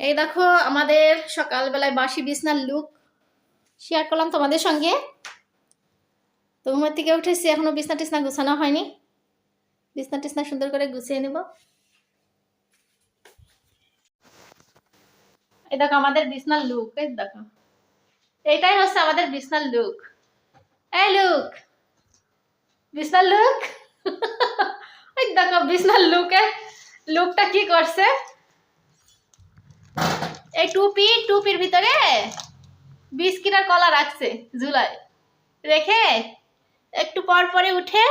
এই দেখো আমাদের সকালবেলায় বাসি বিছনার লুক শেয়ার করলাম তোমাদের সঙ্গে। তো ঘুমের থেকে উঠেছি, এখনও বিছনা টিছনা গুছানো হয়নি। বিছনা টিছনা সুন্দর করে গুছিয়ে নেব। এই দেখো আমাদের বিছনার লুক এই দেখো। এইটাই হচ্ছে আমাদের বিছনার লুক এই লুক বিছনার লুক ওই দেখো বিছনার লুকে লুকটা কি করছে? এই টুপি, টুপির ভিতরে বিস্কিট আর কলা রাখছে ঝুলায়। রেখে একটু পর পরে উঠে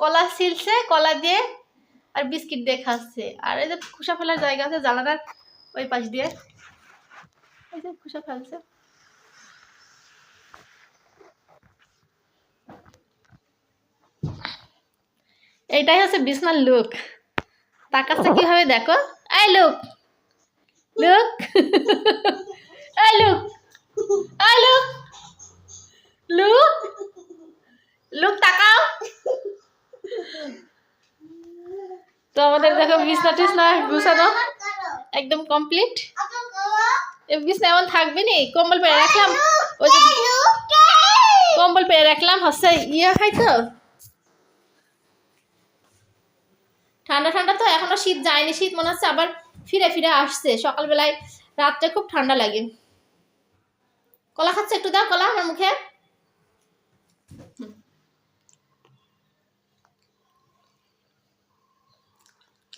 কলা ছিলছে, কলা দিয়ে আর বিস্কিট দিয়ে খাচ্ছে। আর এই যে খুসা ফেলার জায়গা আছে, জানালার ওই পাশ দিয়ে। এই যে খুসা ফেলছে। এইটাই হচ্ছে বিছনার লুক তাকাচ্ছে কীভাবে দেখো? এই লুক লুক এই লুক এই লুক লুক লুক তাকাও তো আমাদের দেখো বিছনা টিছনা গুছানো একদম কমপ্লিট বিছনা এমন থাকবে নি? কম্বল পেরে রাখলাম। ওই কম্বল পেরে রাখলাম, হচ্ছে ইয়া খাই তো ঠান্ডা ঠান্ডা তো এখনও শীত যায়নি, শীত মনে হচ্ছে আবার ফিরে ফিরে আসছে। সকালবেলায় রাত্রে খুব ঠান্ডা লাগে। কলা খাচ্ছে একটু, দাও কলা আমার মুখে।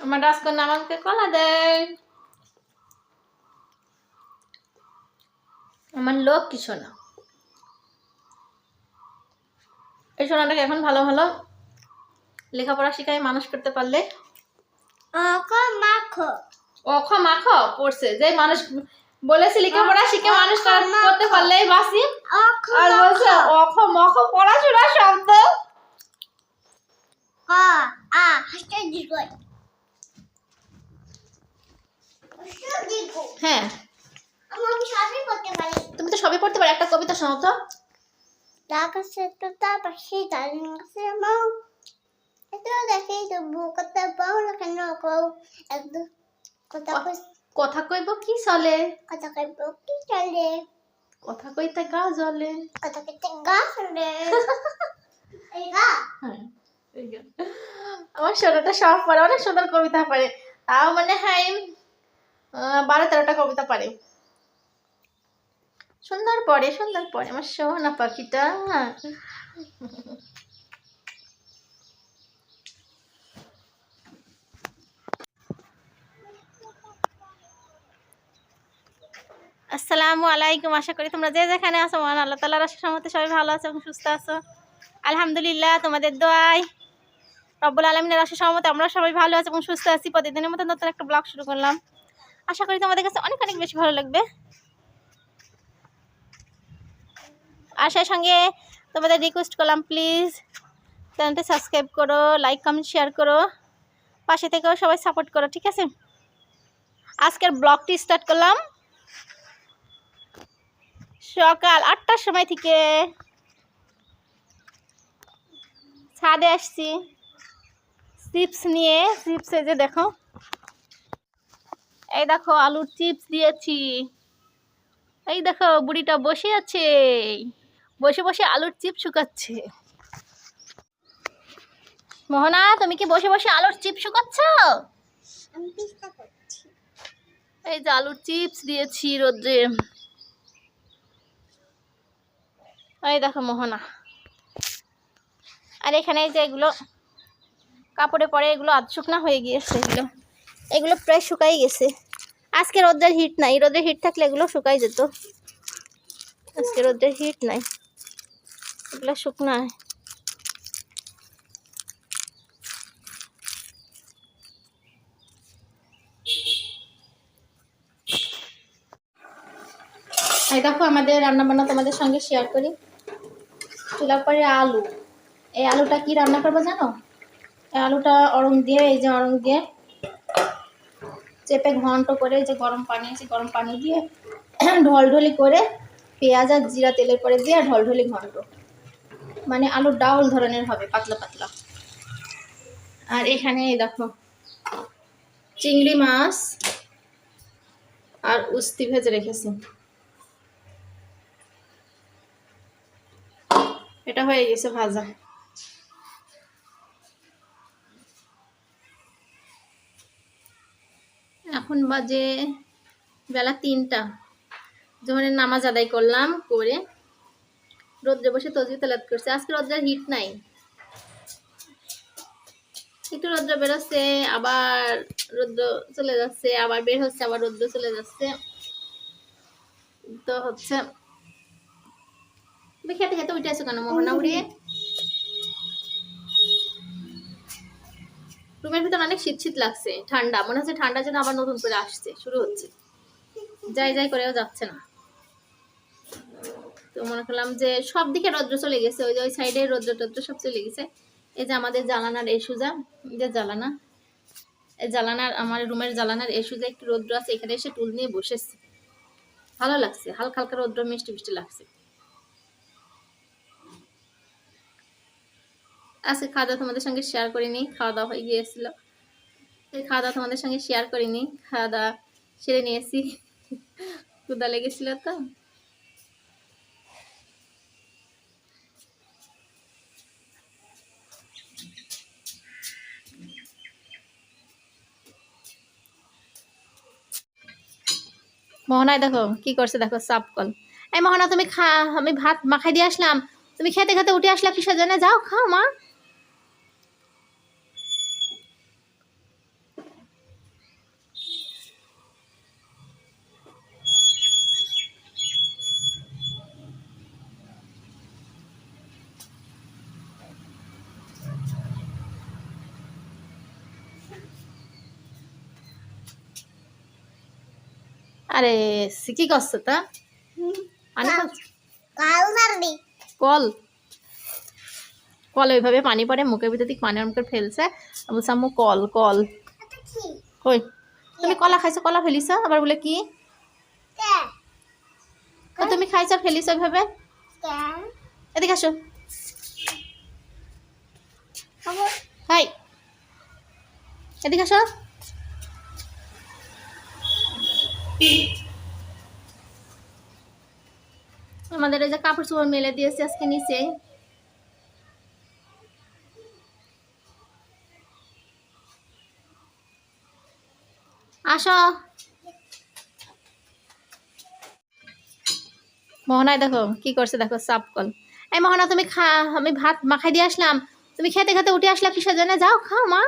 আমার রাজকন্যা আমাকে কলা দেয়। আমার লোক কি শোনা এই সোনাটাকে এখন ভালো ভালো লেখাপড়া শিখাই মানুষ করতে পারলে। মাখো? অখ মাখ পড়ছে। যে মানুষ বলেছে লেখাপড়া শিখে মানুষ কর- করতে পারলেই বাসি। আর বলছে অখ মখ পড়াশোনা শব্দ। হ্যাঁ। তুমি তো সবই পড়তে পারো। একটা কবিতা শোনাও তো। তার তো কাছে পাও না কেন কও। একদম কথা কই কথা কইব কি চলে? কথা কই কি চলে? কথা কইতে গা জ্বলে কথা কইতে গা চলে। এই গা। হ্যাঁ এই যে। আমার সোনাটা সব পারে অনেক সুন্দর কবিতা পারে। তাও মানে হ্যাঁ বারো তেরোটা কবিতা পারে। সুন্দর পড়ে সুন্দর পড়ে। আমার সোনা পাখিটা। আসসালামু আলাইকুম, আশা করি তোমরা যে যেখানে আছো, মহান আল্লাহ তালার মতে সবাই ভালো আছো এবং সুস্থ আছো। আলহামদুলিল্লাহ, তোমাদের দোয়াই রব্বুল আলমিনের আশা সহমতে আমরা সবাই ভালো আছি এবং সুস্থ আছি। প্রতিদিনের মতো নতুন একটা ব্লগ শুরু করলাম। আশা করি তোমাদের কাছে অনেক অনেক বেশি ভালো লাগবে। সেই সঙ্গে তোমাদের রিকোয়েস্ট করলাম প্লিজ চ্যানেলটি সাবস্ক্রাইব করো লাইক কমেন্ট শেয়ার করো। পাশে থেকেও সবাই সাপোর্ট করো, ঠিক আছে? আজকের ব্লগটি স্টার্ট করলাম। সকাল আটটার সময় থেকে। ছাদে আসছি। চিপস নিয়ে চিপস এই যে দেখো। এই দেখো আলুর চিপস দিয়েছি। এই দেখো বুড়িটা বসে আছে। বসে বসে আলুর চিপস শুকাচ্ছে। মোহনা তুমি কি বসে বসে আলুর চিপস শুকাচ্ছ? এই যে আলুর চিপস দিয়েছি রোদ্রে এই দেখো মোহনা। আর এখানে যে এগুলো কাপড়ে পরে এগুলো আধ শুকনা হয়ে গিয়েছে এগুলো। এগুলো প্রায় শুকাই গেছে। আজকে রোদের হিট নাই। রোদের হিট থাকলে এগুলো শুকাই যেত। আজকে রোদের হিট নাই। এগুলো শুকনা এই দেখো, আমাদের রান্না বান্না তোমাদের সঙ্গে শেয়ার করি। চুলার পরে আলু। এই আলুটা কি রান্না করব জানো? এই আলুটা অরং দিয়ে, এই যে অরং দিয়ে চেপে ঘন্ট করে যে গরম পানি আছে, গরম পানি দিয়ে ঢলঢলি করে পেঁয়াজ আর জিরা তেলের পরে দিয়ে ঢলঢলি ঘন্ট। মানে আলুর ডাউল ধরনের হবে, পাতলা পাতলা। আর এখানে দেখো, চিংড়ি মাছ আর উস্তি ভেজে রেখেছি। এটা হয়ে গেছে ভাজা। এখন বাজে বেলা তিনটা। যখন নামাজ আদায় করলাম, করে রোদ্রে বসে তসবি তেলাত করছে। আজকে রোদ্রের হিট নাই। একটু রৌদ্র বেরোচ্ছে, আবার রৌদ্র চলে যাচ্ছে, আবার বের হচ্ছে, আবার রৌদ্র চলে যাচ্ছে। তো হচ্ছে তুমি খেতে খেতে উঠে আসো কেন মোহনা উড়িয়ে রুমের ভিতর অনেক শীত শীত লাগছে ঠান্ডা মনে হচ্ছে ঠান্ডা যেন আবার নতুন করে আসছে শুরু হচ্ছে যাই যাই করেও যাচ্ছে না তো মনে করলাম যে সব দিকে রৌদ্র চলে গেছে ওই যে ওই সাইডে রৌদ্র টদ্র সব চলে গেছে। এই যে আমাদের জ্বালানার এই সুজা যে জ্বালানা এই জ্বালানার আমার রুমের জ্বালানার এই সুজা একটু রৌদ্র আছে এখানে এসে টুল নিয়ে বসেছে। ভালো লাগছে হালকা হালকা রৌদ্র মিষ্টি মিষ্টি লাগছে। আজকে খাওয়া দাওয়া তোমাদের সঙ্গে শেয়ার করিনি খাওয়া দাওয়া হয়ে গিয়েছিল। এই খাওয়া দাওয়া তোমাদের সঙ্গে শেয়ার করিনি খাওয়া দাওয়া সেরে নিয়েছি। ক্ষুদা লেগেছিল তো। মোহনায় দেখো, কি করছে দেখো সাপ কল এই মোহনা, তুমি খা, আমি ভাত মাখাই দিয়ে আসলাম। তুমি খেতে খেতে উঠে আসলা কিসের জন্য? যাও, খাও মা। আরে কি করছ তা? পানি? কাল কল? ওইভাবে পানি পড়ে মুখের ভিতর থেকে পানি করে ফেলছে। বলছি আম্মু কল কল। কই? তুমি কলা খাইছো কলা ফেলিছ? আবার বলে কি? তুমি খাইছো ফেলিছ ওইভাবে? এদিকে আসো। হাই। এদিকে আসো। আমাদের এই যে কাপড় চোপড় মেলে দিয়েছে, আজকে নিচে। আসো। মোহনায় দেখো, কি করছে দেখো সাপ কল এই মোহনা, তুমি খা, আমি ভাত মাখাই দিয়ে আসলাম। তুমি খেতে খেতে উঠে আসলা কিসের জন্য? যাও, খাও মা।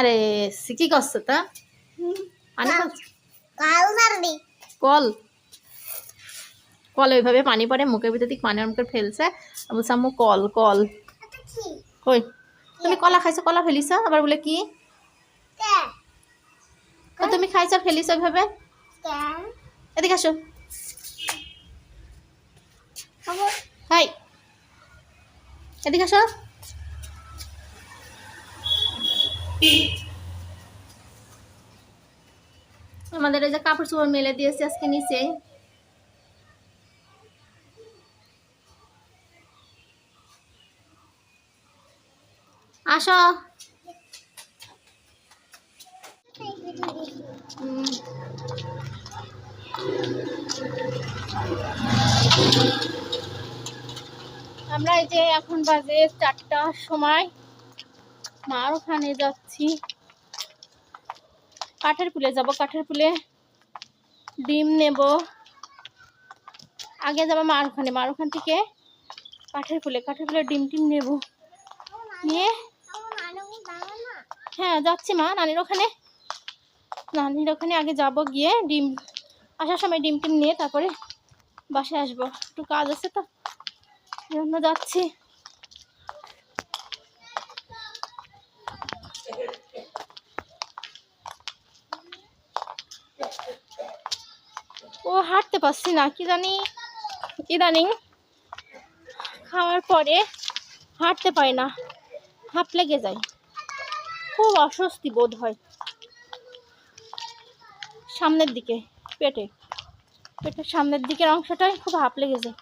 আরে কি করছ তা? পানি? কাল কল? কল ওইভাবে পানি পড়ে মুখের ভিতর থেকে পানি করে ফেলছে। আম্মু কল কল। কই? তুমি কলা খাইছো কলা ফেলিছ? আবার বলে কি? তুমি খাইছো ফেলিছ ওইভাবে? এদিকে আসো। হাই। এদিকে আসো। আমাদের এই যে কাপড় চোপড় মেলে দিয়েছে, আজকে নিচে। আসো। আমরা এই যে এখন বাজে চারটার সময়। মার ওখানে যাচ্ছি। কাঠের পুলে যাব, কাঠের পুলে। ডিম নেব। আগে যাব মার ওখানে মার ওখান থেকে কাঠের পুলে কাঠের পুলে ডিম টিম নেব। নিয়ে? হ্যাঁ যাচ্ছি মা, নানির ওখানে। নানির ওখানে আগে যাব গিয়ে ডিম, আসার সময় ডিম টিম নিয়ে তারপরে বাসায় আসব। একটু কাজ আছে তো জন্য যাচ্ছি। ও হাঁটতে পারছি না, কি জানি ইদানিং খাওয়ার পরে হাঁটতে পারি না হাঁপ লেগে যায় খুব অস্বস্তি বোধ হয়। সামনের দিকে, পেটে, পেটের সামনের দিকের অংশটাই খুব হাঁপ লেগে যায়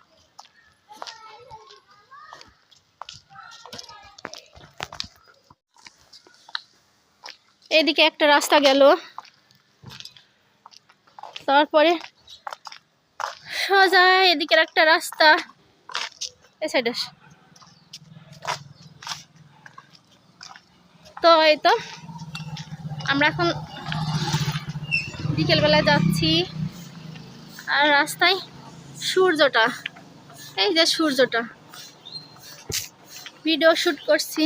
এদিকে একটা রাস্তা গেল। তারপরে সোজা এদিকের একটা রাস্তা। এ সাইডে তো এই তো, আমরা এখন বিকেলবেলায় যাচ্ছি। আর রাস্তায় সূর্যটা, এই যে সূর্যটা। ভিডিও শ্যুট করছি।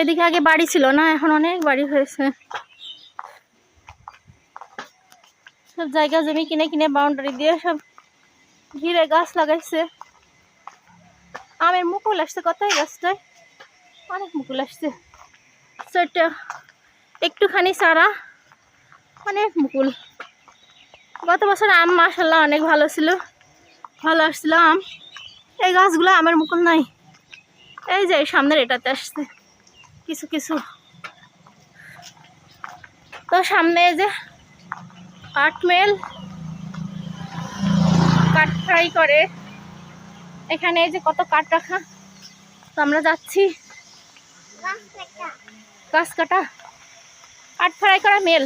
এদিকে আগে বাড়ি ছিল না, এখন অনেক বাড়ি হয়েছে। সব জায়গা, জমি কিনে কিনে বাউন্ডারি দিয়ে সব ঘিরে গাছ লাগাইছে। আমের মুকুল আসছে কতই গাছটায় অনেক মুকুল আসছে। সেটা একটুখানি সারা অনেক মুকুল। গত বছর আম মাসাল্লাহ অনেক ভালো ছিল। ভালো আসছিল আম। এই গাছগুলো আমের মুকুল নাই। এই যে সামনের এটাতে আসছে। কিছু কিছু। তো সামনে এই যে কাঠমেল কাঠ ফ্রাই করে। এখানে এই যে কত কাঠ রাখা। তো আমরা যাচ্ছি। গাছ কাটা। কাঠ ফ্রাই করা মেল।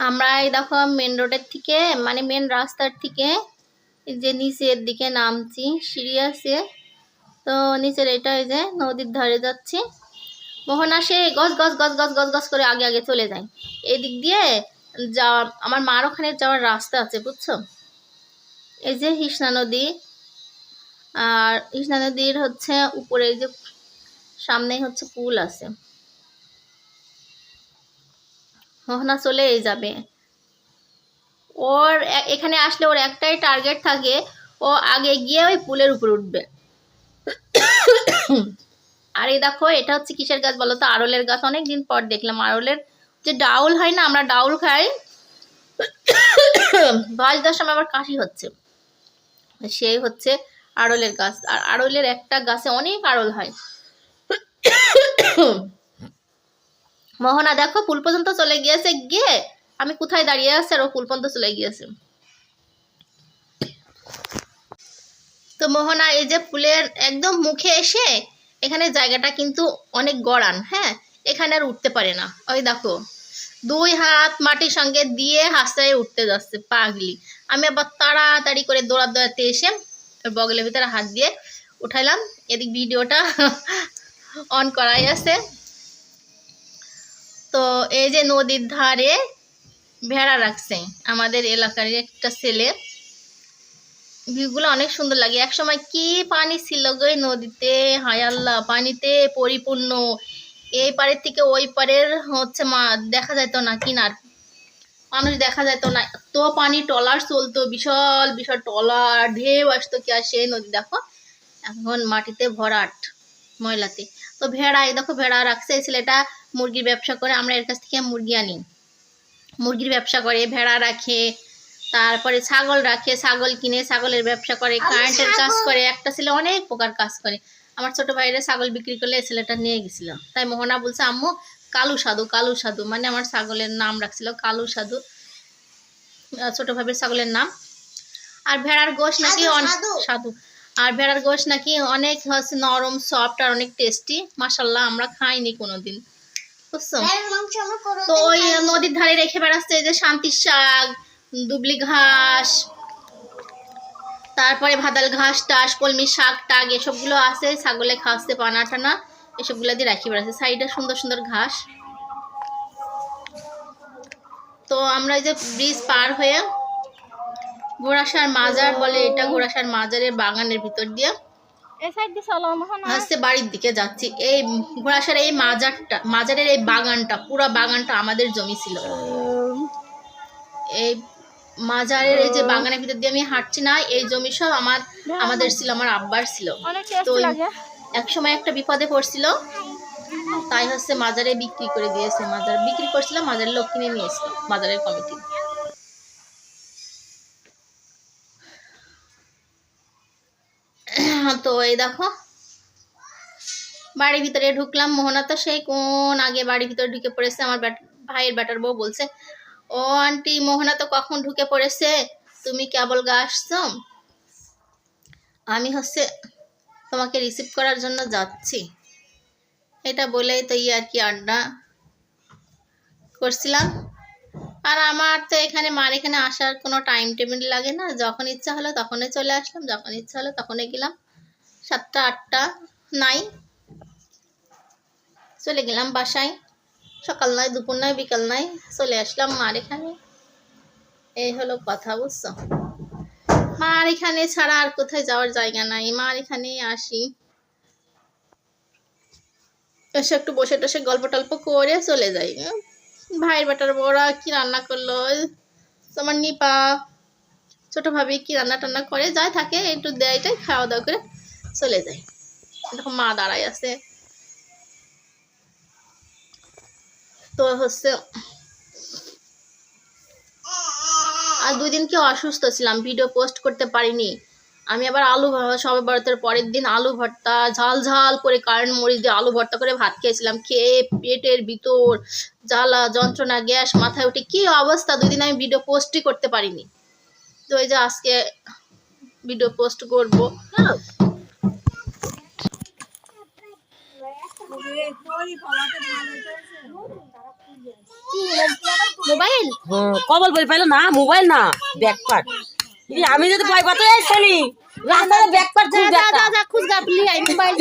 আমরা এই দেখো মেন রোডের থেকে মানে মেন রাস্তার থেকে যে নিচের দিকে নামছি, সিঁড়ি আছে। তো নিচের এটা ওই যে নদীর ধারে যাচ্ছি। মোহনা সে গজ গজ গজ গজ গজ গজ করে আগে আগে চলে যায়। এই দিক দিয়ে যাওয়া আমার মার ওখানে যাওয়ার রাস্তা আছে, বুঝছ? এই যে হিসনা নদী আর হিসনা নদীর হচ্ছে উপরে যে সামনে হচ্ছে পুল আছে। মোহনা চলেই যাবে। ওর এখানে আসলে ওর একটাই টার্গেট থাকে, ও আগে গিয়ে ওই পুলের উপর উঠবে। আর এই দেখো, এটা হচ্ছে কিসের গাছ বলো তো? আরলের গাছ। অনেক দিন পর দেখলাম আরলের যে ডাউল হয় না, আমরা ডাউল খাই। বাস দেওয়ার সময় আবার কাশি হচ্ছে। সেই হচ্ছে আড়লের গাছ। আর আড়লের একটা গাছে অনেক আড়ল হয়। মোহনা, দেখো, ফুল পর্যন্ত চলে গিয়েছে। গিয়ে আমি কোথায় দাঁড়িয়ে আছি আর ও পুল পর্যন্ত চলে গিয়েছে। তো মোহনা, এই যে ফুলের একদম মুখে এসে এখানে জায়গাটা কিন্তু অনেক গড়ান হ্যাঁ? এখানে আর উঠতে পারে না। ওই দেখো, দুই হাত মাটির সঙ্গে দিয়ে হাসতে উঠতে যাচ্ছে পাগলি। আমি আবার তাড়াতাড়ি করে দৌড়া দৌড়াতে এসে বগলের ভিতরে হাত দিয়ে উঠাইলাম। এদিক ভিডিওটা অন করাই আছে। তো এই যে নদীর ধারে ভেড়া রাখছে, আমাদের এলাকার একটা ছেলে। ভিউগুলো অনেক সুন্দর লাগে। এক সময় কি পানি ছিল গো নদীতে? হায় আল্লাহ, পানিতে পরিপূর্ণ। এই পাড়ের থেকে ওই পাড়ের হচ্ছে মা, দেখা যেত না কিনার। মানুষ দেখা যেত না তো পানি টলার চলতো বিশাল বিশাল টলার ঢেউ আসতো কি আর সেই নদী দেখো? এখন মাটিতে ভরাট ময়লাতে। তো ভেড়া এই দেখো ভেড়া রাখছে এই ছেলেটা মুরগির ব্যবসা করে আমরা এর কাছ থেকে মুরগি আনি। মুরগির ব্যবসা করে ভেড়া রাখে তারপরে ছাগল রাখে ছাগল কিনে ছাগলের ব্যবসা করে কারেন্টের কাজ করে একটা ছেলে অনেক প্রকার কাজ করে। আমার ছোট ভাইরা ছাগল বিক্রি করলে এই ছেলেটা নিয়ে গেছিল। তাই মোহনা বলছে আম্মু কালু সাধু কালু সাধু। মানে আমার ছাগলের নাম রাখছিল কালু সাধু। ছোট ভাইয়ের ছাগলের নাম। আর ভেড়ার গোশ নাকি সাধু, আর ভেড়ার গোশ নাকি অনেক হচ্ছে নরম সফট আর অনেক টেস্টি মাসাল্লাহ আমরা খাইনি কোনোদিন। বুঝছ? কোনোদিন তো ওই নদীর ধারে রেখে বেড়াচ্ছে এই যে শান্তির শাক দুবলি ঘাস তারপরে ভাদাল ঘাস টাস কলমি শাক টাক এসবগুলো আছে। ছাগলে খাওয়াচ্ছে পানা টানা এসবগুলো দিয়ে রাখি বেড়াচ্ছে সাইডে সুন্দর সুন্দর ঘাস। তো আমরা এই যে ব্রিজ পার হয়ে ঘোড়াসার মাজার বলে এটা ঘোড়াসার মাজারের বাগানের ভিতর দিয়ে বাড়ির দিকে যাচ্ছি। এই ঘোড়াসার এই মাজারটা মাজারের এই বাগানটা পুরো বাগানটা আমাদের জমি ছিল। এই মাজারের এই যে বাগানের ভিতর দিয়ে আমি হাঁটছি না এই জমি সব আমার আমাদের ছিল আমার আব্বার ছিল। তো এক সময় একটা বিপদে পড়ছিল। তাই হচ্ছে মাজারে বিক্রি করে দিয়েছে। মাজার বিক্রি করছিল, মাজারের লোক কিনে নিয়েছিল মাজারের কমিটি। তো এই দেখো, বাড়ির ভিতরে ঢুকলাম। মোহনা তো সেই কোন আগে বাড়ির ভিতরে ঢুকে পড়েছে। আমার ভাইয়ের ব্যাটার বউ বলছে, ও আন্টি, মোহনা তো কখন ঢুকে পড়েছে? তুমি কেবল গা আসছো? আমি হচ্ছে তোমাকে রিসিভ করার জন্য যাচ্ছি। এটা বলেই তো ই আর কি আড্ডা করছিলাম। আর আমার তো এখানে মার এখানে আসার কোনো টাইম টেবিল লাগে না। যখন ইচ্ছা হলো তখনই চলে আসলাম, যখন ইচ্ছা হলো তখনই গেলাম। সাতটা, আটটা, নাই। চলে গেলাম বাসায়। সকাল নয়, দুপুর নয়, বিকাল নয়, চলে আসলাম মার এখানে। এই হলো কথা, বুঝছ? মার এখানে ছাড়া আর কোথায় যাওয়ার জায়গা নাই। মার এখানেই আসি। এসে একটু বসে টসে গল্প টল্প করে চলে যাই। ভাইয়ের বেটার বড়া কি রান্না করল? তোমার নিপা, ছোট ভাবি কি রান্না টান্না করে? যায় থাকে, একটু দেয় টাই খাওয়া দাওয়া করে চলে যায় দেখো মা দাঁড়ায় আছে। তো হচ্ছে আর দুই দিন কি অসুস্থ ছিলাম ভিডিও পোস্ট করতে পারিনি। আমি আবার আলু সবে বরাতের পরের দিন আলু ভর্তা, ঝাল ঝাল করে কারেন্ট মরিচ দিয়ে আলু ভর্তা করে ভাত খেয়েছিলাম। খেয়ে পেটের ভিতর জ্বালা, যন্ত্রণা, গ্যাস মাথায় উঠে কি অবস্থা? দুই দিন আমি ভিডিও পোস্টই করতে পারিনি। তো ওই যে আজকে ভিডিও পোস্ট করব। মোবাইল? কবল বই পাইলো না মোবাইল না ব্যাকপার্ট আমি যদি ভয় পাতে এই ছেলি। রাস্তায় ব্যাকপার্ট খুব যা আই মোবাইল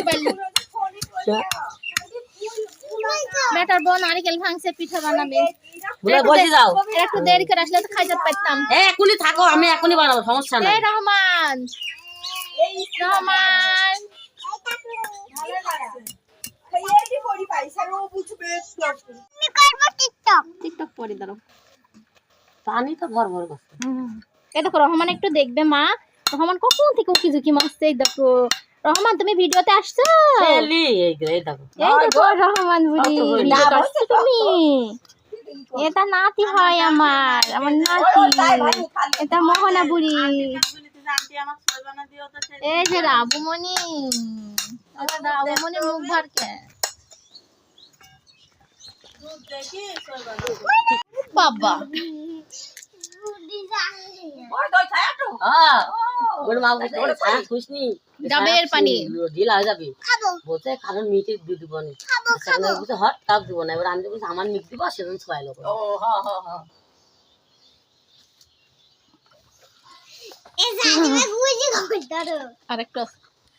বেটার বোন নারিকেল ভাঙছে পিঠা বানাবে। বলে বসে যাও। একটু দেরি করে আসলে তো খাইতে পারতাম। এ এখনই থাকো আমি এখনই বানাবো সমস্যা নাই। এই রহমান। রহমান। টিকটক পরে দাঁড়াও পানি তো ভর ভর করছে এই দেখো রহমান একটু দেখবে মা। রহমান কখন থেকে উকি ঝুঁকি মারছে এই দেখো। রহমান তুমি ভিডিওতে আসছো? এই এই দেখো। এই দেখো রহমান বুড়ি। তুমি? এটা নাতি হয় আমার আমার নাতি। এটা মোহনা বুড়ি। এই যে রাবুমণি। আমার বাবা। হ্যাঁ। ছায়া মিটি দিব না। সেখানে বলছে হট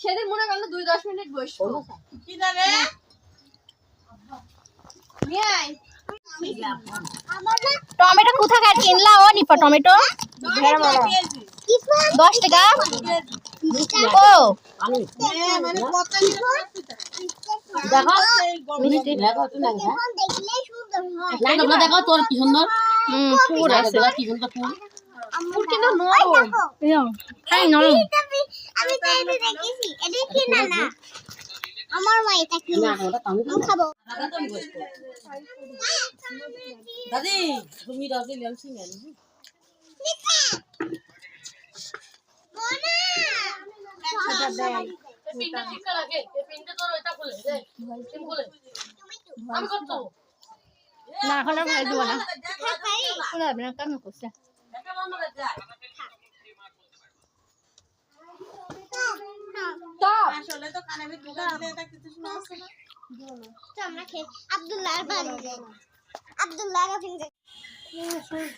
সেদিন মনে করল দুই দশ মিনিট বসবো আমার না টমেটো কোথাকার কিনলা ও নিপা টমেটো? দশ টাকা? ও। মানে হ্যাঁ। সুন্দর হয়। দেখো তোর কি সুন্দর? ফুল আছে কি সুন্দর ফুল ফুল কিন্তু নরম খাই নরম আমি তো এটা দেখেছি এটা কি না না আমার মা এটা কি না না ওটা আমি খাব দাদি তুমি দাদি লেমসিং এনে না এখন ভাই দেবো না কেন করছে আর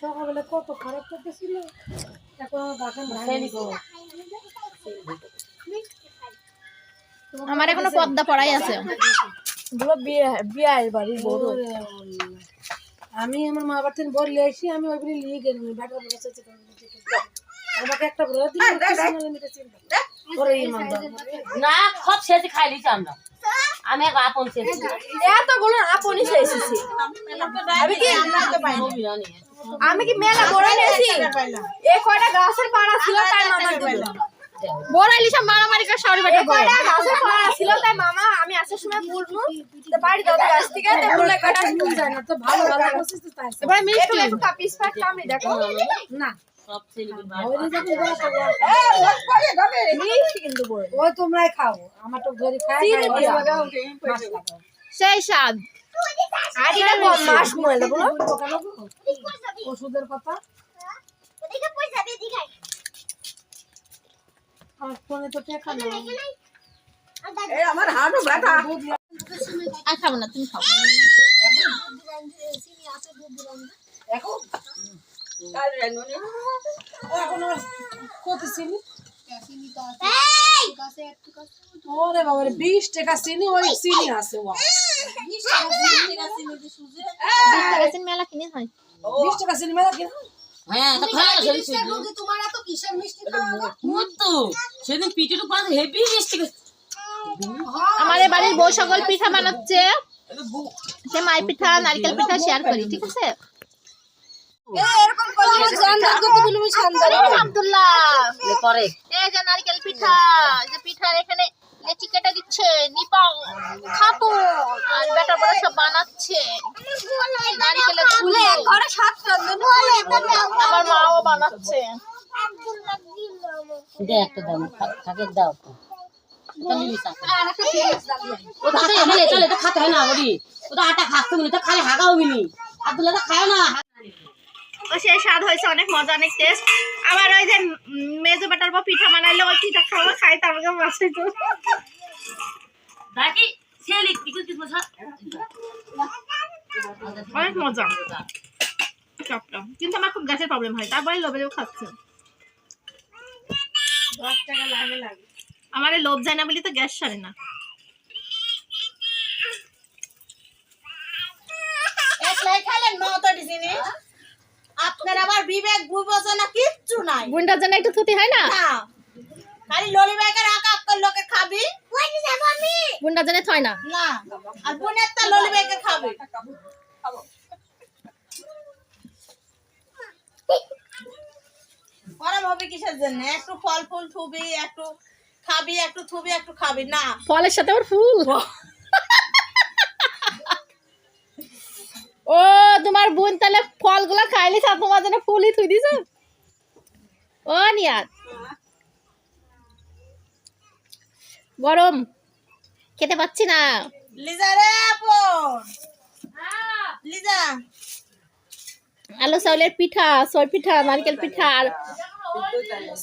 সকালবেলা কত খারাপ করতেছিল এখন বাগান আমার এখনও পদ্মা পড়াই আছে। গুলো বিয়ে বিয়ের বাড়ি বড়। আমি আমার মা বাড়ি থেকে বললে এসে আমি ওই বলে নিয়ে গেলাম বাটা বসে আমাকে একটা বলে দিল ওরে ইমানদার না সব শেষে খাই লিছি আমরা। আমি এক আপন শেষ এতগুলো আপনই এসেছি আমি কি আমি কি মেলা বড় নিয়েছি এ কয়টা গাছের পাড়া ছিল তাই মামা দিল বড় ইলিশা মারামারি করে বেটা পাড়া ছিল তাই মামা আমি আসার সময় বলব তো বাড়ি দাও গাছ থেকে তো বলে কাটা যায় না তো ভালো ভালো করছিস তো তাই এবার একটু কাপিস কামড়ি দেখো। না। সব ছেলে ওই যে যখন বড় তো বড়। মিষ্টি কিন্তু বড়। ওই তোমরাই খাও আমার তো ধরে খাই সেই স্বাদ। আর এটা কম মাস বলো। ওষুধের কথা? ওদিকে পয়সা দিয়ে দিখাই আর খাব না তুমি ওরে বাবা রে বিশ টাকা চিনি ওই চিনি আছে ওয়া বিশ টাকা চিনি মেলা কিনে হয়। বিশ টাকা চিনি মেলা কিনা হ্যাঁ? তো খাই না সেদিন। তো সেদিন পিঠের উপর হেভি মিষ্টি আমাদের বাড়ির বউ সকল পিঠা বানাচ্ছে। সে মাই পিঠা নারকেল পিঠা শেয়ার করি ঠিক আছে? আব্দুল্লাহ। করে এই যে নারকেল পিঠা এই যে পিঠার এখানে লেচি কেটে দিচ্ছে নিপাও খাব আর বেটা বড় সব বানাচ্ছে। নারকেলের ফুলে ঘরে সাত আমার মাও বানাচ্ছে। দে একটা দাও দাও। খাতে হয় না বলি আটা খালি হাগা হবি নি আব্দুল্লাহ খায় না ও সে স্বাদ হয়েছে অনেক মজা অনেক টেস্ট আবার ওই যে মেজো বেটার পর পিঠা বানাইলে ওই পিঠা খাব খাই তার আগে তো বাকি ছেলে কিছু কিছু অনেক মজা। চপটা। কিন্তু আমার খুব গ্যাসের প্রবলেম হয় তারপরে লোভে লোভ খাচ্ছে। আমার লোভ যায় না বলি তো গ্যাস সারে না। আপনার আবার বিবেক বিবেচনা কিচ্ছু নাই। বুনটার জন্য একটু হয় না? খালি ললি ব্যাগের আঁকা আক্কর লোকে খাবি। বুনটার জন্য থয় না। না। আর বোনের তা ললি খাবি। গরম হবে কিসের জন্য? একটু ফল ফুল থুবি একটু খাবি একটু থুবি একটু খাবি। না। ফলের সাথে আবার ফুল ও তোমার বোন তাহলে ফলগুলো খাইলি আর তোমার জন্য ফুলই থুই দিছ? ও নিয়াত গরম। খেতে পাচ্ছি না। লিজা রে লিজা। আলু চাউলের পিঠা সর পিঠা নারকেল পিঠা আর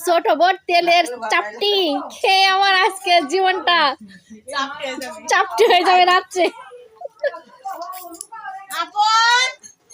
ছোট বড় তেলের চাপটি। খেয়ে আমার আজকে জীবনটা চাপটি হয়ে যাবে রাত্রে। আপন।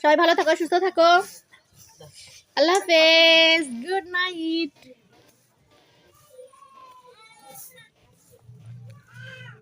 সবাই ভালো থাকো সুস্থ থাকো। আল্লাহ হাফেজ। Good night